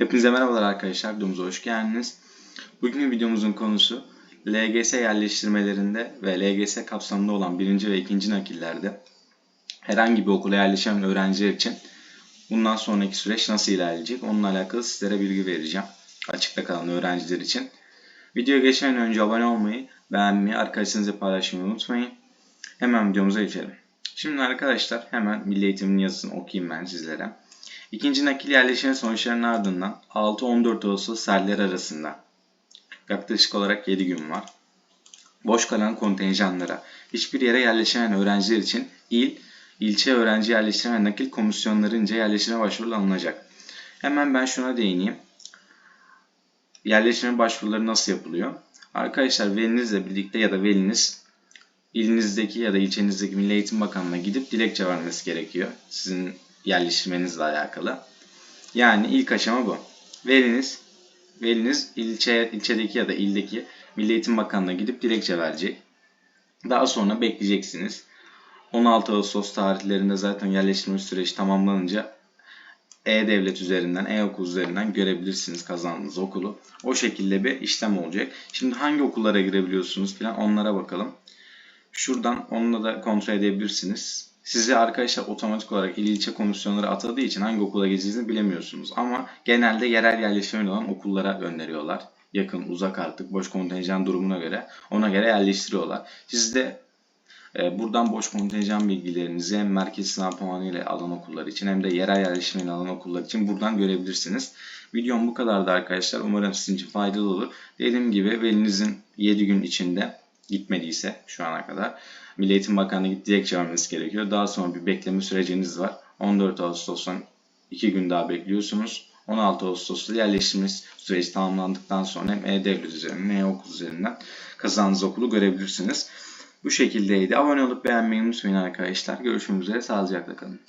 Hepinize merhabalar arkadaşlar. Videomuza hoş geldiniz. Bugünkü videomuzun konusu LGS yerleştirmelerinde ve LGS kapsamında olan birinci ve ikinci nakillerde herhangi bir okula yerleşen öğrenciler için bundan sonraki süreç nasıl ilerleyecek onunla alakalı sizlere bilgi vereceğim. Açıkta kalan öğrenciler için. Videoya geçmeden önce abone olmayı, beğenmeyi, arkadaşlarınızla paylaşmayı unutmayın. Hemen videomuza geçelim. Şimdi arkadaşlar hemen Milli Eğitim'in yazısını okuyayım ben sizlere. İkinci nakil yerleşme sonuçlarının ardından 6-14 Ağustos serler arasında yaklaşık olarak 7 gün var. Boş kalan kontenjanlara hiçbir yere yerleşemeyen öğrenciler için il, ilçe öğrenci yerleştirme nakil komisyonlarınca yerleştirme başvuruları alınacak. Hemen ben şuna değineyim. Yerleştirme başvuruları nasıl yapılıyor? Arkadaşlar velinizle birlikte ya da veliniz ilinizdeki ya da ilçenizdeki Milli Eğitim Bakanlığı'na gidip dilekçe vermesi gerekiyor. Sizin yerleştirmenizle alakalı. Yani ilk aşama bu. Veliniz veliniz ilçe ilçedeki ya da ildeki Milli Eğitim Bakanlığı'na gidip dilekçe verecek. Daha sonra bekleyeceksiniz. 16 Ağustos tarihlerinde zaten yerleştirme süreci tamamlanınca e-Devlet üzerinden, e-okul üzerinden görebilirsiniz kazandığınız okulu. O şekilde bir işlem olacak. Şimdi hangi okullara girebiliyorsunuz falan onlara bakalım. Şuradan onunla da kontrol edebilirsiniz. Sizi arkadaşlar otomatik olarak il ilçe komisyonları atadığı için hangi okula gideceğinizi bilemiyorsunuz. Ama genelde yerel yerleştirme olan okullara gönderiyorlar. Yakın, uzak artık boş kontenjan durumuna göre ona göre yerleştiriyorlar. Siz de e, buradan boş kontenjan bilgilerinizi hem merkez sınav puanı ile alan okullar için hem de yerel yerleştirme ile alan okullar için buradan görebilirsiniz. Videom bu kadardı arkadaşlar. Umarım sizin için faydalı olur. Dediğim gibi velinizin 7 gün içinde gitmediyse şu ana kadar Milli Eğitim Bakanlığı gidip dilekçe vermesi gerekiyor. Daha sonra bir bekleme süreciniz var. 14 Ağustos'tan 2 gün daha bekliyorsunuz. 16 Ağustos'ta yerleştirme süreci tamamlandıktan sonra hem E-Devlet üzerinden hem E-Okul üzerinden kazandığınız okulu görebilirsiniz. Bu şekildeydi. Abone olup beğenmeyi unutmayın arkadaşlar. Görüşmek üzere. Sağlıcakla kalın.